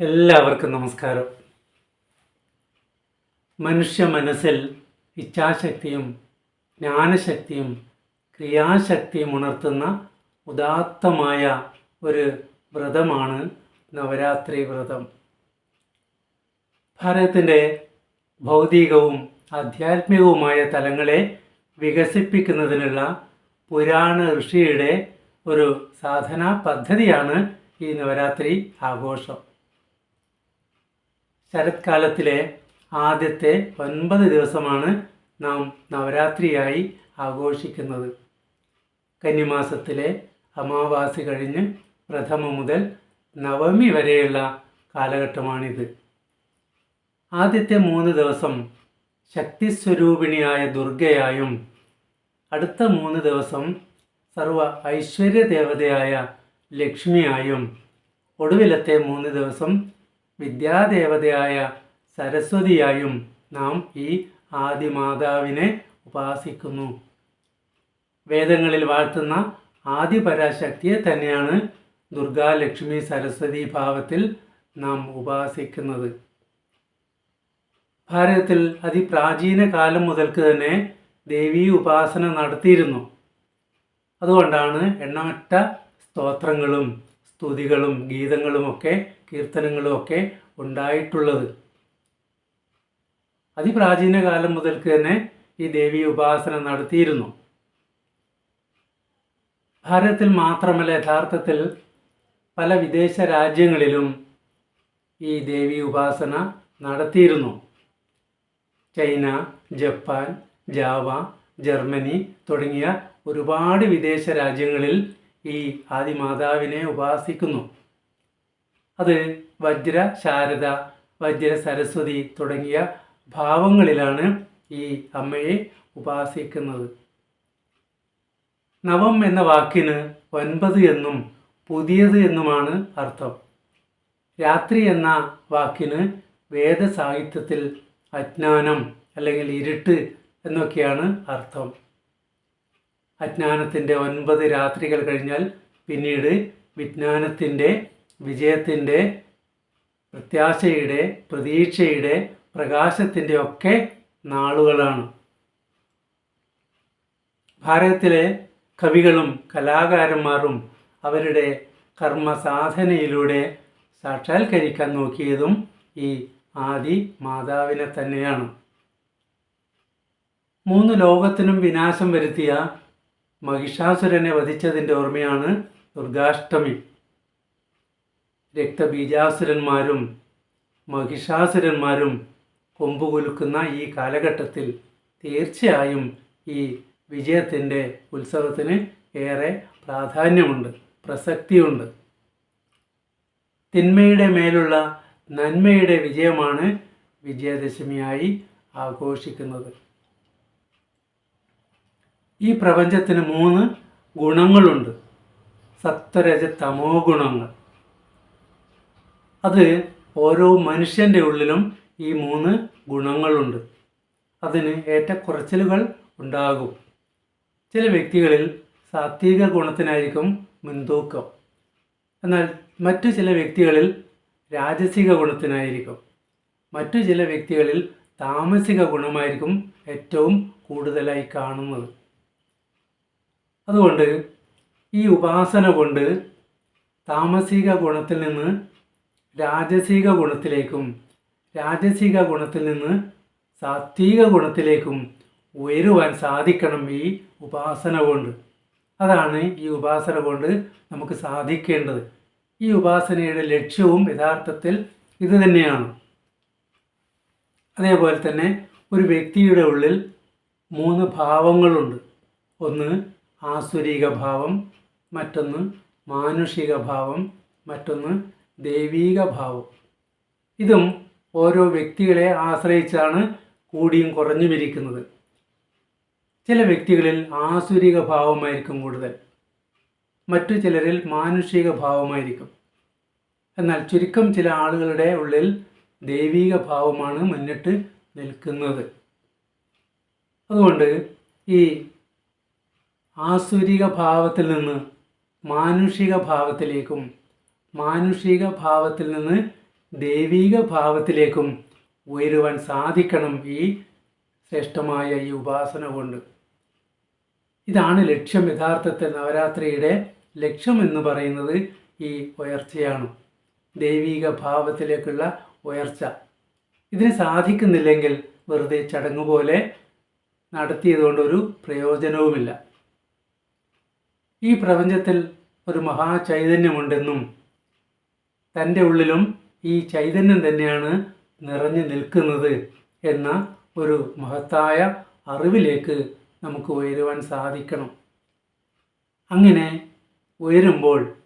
എല്ലാവർക്കും നമസ്കാരം. മനുഷ്യ മനസ്സിൽ ഇച്ഛാശക്തിയും ജ്ഞാനശക്തിയും ക്രിയാശക്തിയും ഉണർത്തുന്ന ഉദാത്തമായ ഒരു വ്രതമാണ് നവരാത്രി വ്രതം. ഭാരതത്തിന്റെ ഭൗതികവും ആധ്യാത്മികവുമായ തലങ്ങളെ വികസിപ്പിക്കുന്നതിനുള്ള പുരാണ ഋഷിയുടെ ഒരു സാധനാ പദ്ധതിയാണ് ഈ നവരാത്രി ആഘോഷം. ശരത്കാലത്തിലെ ആദ്യത്തെ ഒൻപത് ദിവസമാണ് നാം നവരാത്രിയായി ആഘോഷിക്കുന്നത്. കന്നിമാസത്തിലെ അമാവാസി കഴിഞ്ഞ് പ്രഥമ മുതൽ നവമി വരെയുള്ള കാലഘട്ടമാണിത്. ആദ്യത്തെ മൂന്ന് ദിവസം ശക്തിസ്വരൂപിണിയായ ദുർഗയായും അടുത്ത മൂന്ന് ദിവസം സർവ ഐശ്വര്യ ദേവതയായ ലക്ഷ്മിയായും ഒടുവിലത്തെ മൂന്ന് ദിവസം വിദ്യാദേവതയായ സരസ്വതിയായും നാം ഈ ആദിമാതാവിനെ ഉപാസിക്കുന്നു. വേദങ്ങളിൽ വാഴ്ത്തുന്ന ആദിപരാശക്തിയെ തന്നെയാണ് ദുർഗാ ലക്ഷ്മി സരസ്വതി ഭാവത്തിൽ നാം ഉപാസിക്കുന്നത്. ഭാരതത്തിൽ അതിപ്രാചീന കാലം മുതൽക്ക് തന്നെ ദേവീ ഉപാസന നടത്തിയിരുന്നു. അതുകൊണ്ടാണ് എണ്ണമറ്റ സ്തോത്രങ്ങളും സ്തുതികളും ഗീതങ്ങളുമൊക്കെ കീർത്തനങ്ങളുമൊക്കെ ഉണ്ടായിട്ടുള്ളത്. അതിപ്രാചീന കാലം മുതൽക്ക് തന്നെ ഈ ദേവി ഉപാസന നടത്തിയിരുന്നു. ഭാരതത്തിൽ മാത്രമല്ല യഥാർത്ഥത്തിൽ പല വിദേശ രാജ്യങ്ങളിലും ഈ ദേവി ഉപാസന നടത്തിയിരുന്നു. ചൈന ജപ്പാൻ ജാവ ജർമ്മനി തുടങ്ങിയ ഒരുപാട് വിദേശ രാജ്യങ്ങളിൽ ഈ ആദിമാതാവിനെ ഉപാസിക്കുന്നു. അത് വജ്ര ശാരദ വജ്ര സരസ്വതി തുടങ്ങിയ ഭാവങ്ങളിലാണ് ഈ അമ്മയെ ഉപാസിക്കുന്നത്. നവം എന്ന വാക്കിന് ഒൻപത് എന്നും പുതിയത് എന്നുമാണ് അർത്ഥം. രാത്രി എന്ന വാക്കിന് വേദസാഹിത്യത്തിൽ അജ്ഞാനം അല്ലെങ്കിൽ ഇരുട്ട് എന്നൊക്കെയാണ് അർത്ഥം. അജ്ഞാനത്തിന്റെ ഒൻപത് രാത്രികൾ കഴിഞ്ഞാൽ പിന്നീട് വിജ്ഞാനത്തിന്റെ വിജയത്തിന്റെ പ്രത്യാശയുടെ പ്രതീക്ഷയുടെ പ്രകാശത്തിന്റെ ഒക്കെ നാളുകളാണ്. ഭാരതത്തിലെ കവികളും കലാകാരന്മാരും അവരുടെ കർമ്മസാധനയിലൂടെ സാക്ഷാത്കരിക്കാൻ നോക്കിയതും ഈ ആദി മാതാവിനെ തന്നെയാണ്. മൂന്ന് ലോകത്തിനും വിനാശം വരുത്തിയ മഹിഷാസുരനെ വധിച്ചതിന്റെ ഓർമ്മയാണ് ദുർഗാഷ്ടമി. രക്തബീജാസുരന്മാരും മഹിഷാസുരന്മാരും കൊമ്പുകുലുക്കുന്ന ഈ കാലഘട്ടത്തിൽ തീർച്ചയായും ഈ വിജയത്തിന്റെ ഉത്സവത്തിന് ഏറെ പ്രാധാന്യമുണ്ട് പ്രസക്തിയുണ്ട്. തിന്മയുടെ മേലുള്ള നന്മയുടെ വിജയമാണ് വിജയദശമിയായി ആഘോഷിക്കുന്നത്. ഈ പ്രപഞ്ചത്തിന് മൂന്ന് ഗുണങ്ങളുണ്ട്. സത്വരജ തമോ ഗുണങ്ങൾ അത് ഓരോ മനുഷ്യന്റെ ഉള്ളിലും ഈ മൂന്ന് ഗുണങ്ങളുണ്ട്. അതിന് ഏറ്റക്കുറച്ചിലുകൾ ഉണ്ടാകും. ചില വ്യക്തികളിൽ സാത്വിക ഗുണത്തിനായിരിക്കും മുൻതൂക്കം. എന്നാൽ മറ്റു ചില വ്യക്തികളിൽ രാജസിക ഗുണത്തിനായിരിക്കും. മറ്റു ചില വ്യക്തികളിൽ താമസിക ഗുണമായിരിക്കും ഏറ്റവും കൂടുതലായി കാണുന്നത്. അതുകൊണ്ട് ഈ ഉപാസന കൊണ്ട് താമസിക ഗുണത്തിൽ നിന്ന് രാജസിക ഗുണത്തിലേക്കും രാജസിക ഗുണത്തിൽ നിന്ന് സാത്വിക ഗുണത്തിലേക്കും ഉയരുവാൻ സാധിക്കണം ഈ ഉപാസന കൊണ്ട്. അതാണ് ഈ ഉപാസന കൊണ്ട് നമുക്ക് സാധിക്കേണ്ടത്. ഈ ഉപാസനയുടെ ലക്ഷ്യവും യഥാർത്ഥത്തിൽ ഇത് തന്നെയാണ്. അതേപോലെ തന്നെ ഒരു വ്യക്തിയുടെ ഉള്ളിൽ മൂന്ന് ഭാവങ്ങളുണ്ട്. ഒന്ന് ആസുരിക ഭാവം മറ്റൊന്ന് മാനുഷിക ഭാവം മറ്റൊന്ന് ദൈവീക ഭാവം ഇതും ഓരോ വ്യക്തികളെ ആശ്രയിച്ചാണ് കൂടിയും കുറഞ്ഞും ഇരിക്കുന്നത്. ചില വ്യക്തികളിൽ ആസുരിക ഭാവമായിരിക്കും കൂടുതൽ. മറ്റു ചിലരിൽ മാനുഷിക ഭാവമായിരിക്കും എന്നാൽ ചുരുക്കം ചില ആളുകളുടെ ഉള്ളിൽ ദൈവീക ഭാവമാണ് മുന്നിട്ട് നിൽക്കുന്നത്. അതുകൊണ്ട് ഈ ആസുരിക ഭാവത്തിൽ നിന്ന് മാനുഷിക ഭാവത്തിലേക്കും മാനുഷിക ഭാവത്തിൽ നിന്ന് ദൈവിക ഭാവത്തിലേക്കും ഉയരുവാൻ സാധിക്കണം ഈ ശ്രേഷ്ഠമായ ഈ ഉപാസന കൊണ്ട്. ഇതാണ് ലക്ഷ്യം യഥാർത്ഥത്തിൽ നവരാത്രിയുടെ ലക്ഷ്യം എന്ന് പറയുന്നത് ഈ ഉയർച്ചയാണ് ദൈവിക ഭാവത്തിലേക്കുള്ള ഉയർച്ച. ഇതിന് സാധിക്കുന്നില്ലെങ്കിൽ വെറുതെ ചടങ്ങ് പോലെ നടത്തിയതുകൊണ്ടൊരു പ്രയോജനവുമില്ല. ഈ പ്രപഞ്ചത്തിൽ ഒരു മഹാചൈതന്യമുണ്ടെന്നും തന്റെ ഉള്ളിലും ഈ ചൈതന്യം തന്നെയാണ് നിറഞ്ഞു നിൽക്കുന്നത് എന്ന ഒരു മഹത്തായ അറിവിലേക്ക് നമുക്ക് ഉയരുവാൻ സാധിക്കണം. അങ്ങനെ ഉയരുമ്പോൾ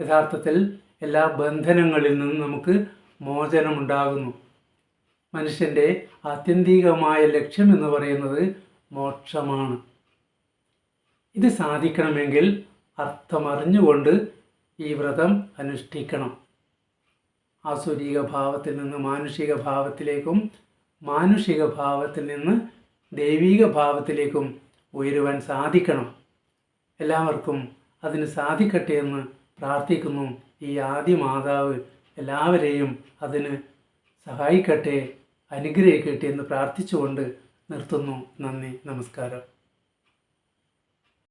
യഥാർത്ഥത്തിൽ എല്ലാ ബന്ധനങ്ങളിൽ നിന്നും നമുക്ക് മോചനമുണ്ടാകുന്നു. മനുഷ്യന്റെ ആത്യന്തികമായ ലക്ഷ്യം എന്ന് പറയുന്നത് മോക്ഷമാണ്. ഇത് സാധിക്കണമെങ്കിൽ അർത്ഥമറിഞ്ഞുകൊണ്ട് ഈ വ്രതം അനുഷ്ഠിക്കണം. ആസുരിക ഭാവത്തിൽ നിന്ന് മാനുഷിക ഭാവത്തിലേക്കും മാനുഷിക ഭാവത്തിൽ നിന്ന് ദൈവിക ഭാവത്തിലേക്കും ഉയരുവാൻ സാധിക്കണം. എല്ലാവർക്കും അതിന് സാധിക്കട്ടെ എന്ന് പ്രാർത്ഥിക്കുന്നു. ഈ ആദ്യ മാതാവ് എല്ലാവരെയും അതിന് സഹായിക്കട്ടെ അനുഗ്രഹിക്കട്ടെ എന്ന് പ്രാർത്ഥിച്ചുകൊണ്ട് നിർത്തുന്നു. നന്ദി നമസ്കാരം.